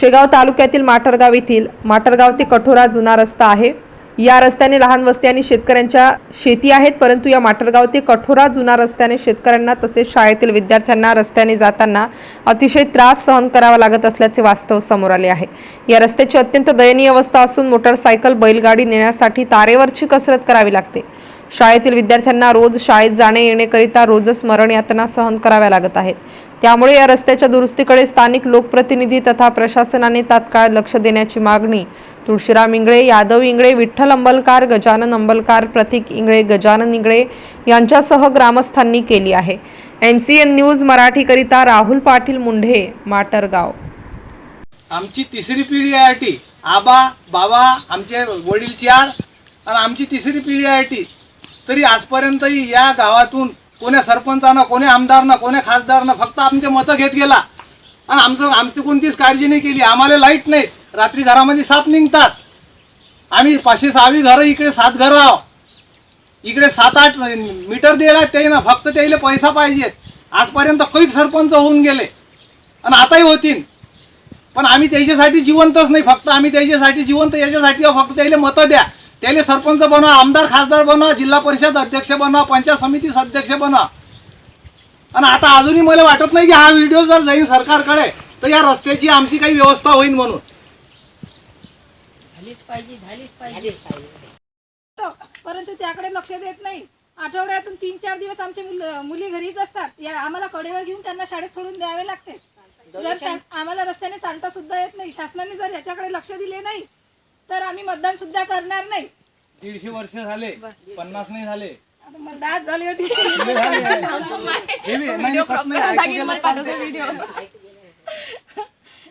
शेगाव तालुक्यातील माटरगाव येथील माटरगाव ते कठोरा जुना रस्ता आहे. या रस्त्याने लहान वस्ती आणि शेतकऱ्यांच्या शेती आहेत परंतु या माटरगाव ते कठोरा जुना रस्त्याने शेतकऱ्यांना तसेच शाळेतील विद्यार्थ्यांना रस्त्याने जाताना अतिशय त्रास सहन करावा लागत असल्याचे वास्तव समोर आले आहे. या रस्त्याची अत्यंत दयनीय अवस्था असून मोटरसायकल बैलगाडी नेण्यासाठी तारेवरची कसरत करावी लागते. शाळेतील विद्यार्थ्यांना रोज शाळेत जाणे येणेकरिता रोजच स्मरण यातना सहन कराव्या लागत आहेत. त्यामुळे या रस्त्याच्या दुरुस्तीकडे स्थानिक लोकप्रतिनिधी तथा प्रशासनाने तात्काळ लक्ष देण्याची मागणी तुळशीराम इंगळे यादव इंगळे विठ्ठल अंबलकार गजानन अंबलकार प्रतीक इंगळे गजानन इंगळे यांच्यासह ग्रामस्थांनी केली आहे. एन सी एन न्यूज मराठीकरिता राहुल पाटील मुंढे माटरगाव. आमची तिसरी पिढी आहे टी आबा बाबा आमचे वडील चार आणि आमची तिसरी पिढी आहे टी तरी आजपर्यंतही या गावातून कोण्या सरपंचानं कोण्या आमदारनं कोण्या खासदारनं फक्त आमचे मतं घेत गेला. आणि आमचं आमची कोणतीच काळजी नाही केली. आम्हाला लाइट नाहीत रात्री घरामध्ये साप निघतात. आम्ही पाचशे सहावी घरं इकडे सात घरं आहो इकडे सात आठ मीटर दिला ते ना. फक्त त्याला पैसा पाहिजेत आजपर्यंत कैक सरपंच होऊन गेले. आणि आताही होतील पण आम्ही त्याच्यासाठी जिवंतच नाही. फक्त आम्ही त्याच्यासाठी जिवंत याच्यासाठी आहो, फक्त त्याला मतं द्या. त्याला सरपंच बनवा आमदार खासदार बनवा जिल्हा परिषद अध्यक्ष बनवा पंचायत समिती अध्यक्ष बनवा. आणि आता अजूनही मला वाटत नाही की हा व्हिडिओ जर जाईल सरकारकडे तर या रस्त्याची आमची काही व्यवस्था होईल म्हणून. झालीच पाहिजे झालीच पाहिजे. तो, परंतु त्याकडे लक्ष देत नाही. आठवड्यातून तीन चार दिवस आमचे मुल- मुली घरीच असतात. या आम्हाला कडेवर घेऊन त्यांना शाळेत सोडून द्यावे लागते. जर शा- आम्हाला रस्त्याने चालता सुद्धा येत नाही. शासनाने जर याच्याकडे लक्ष दिले नाही तर आम्ही मतदान सुद्धा करणार नाही. दीडशे वर्ष झाले पन्नास नाही झाले. आता मतदान झाली होती. हे बी- नाही, नाही, फक्त नाही, ऐकू गेलं.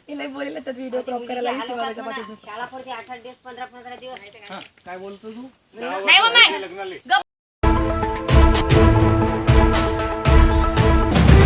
हिला बोलले तर व्हिडिओ क्रॉप करायला लागेल. शाळा पडते आठ आठ दिवस पंधरा पंधरा दिवस. हा, काय बोलतो तू? नाही मग नाही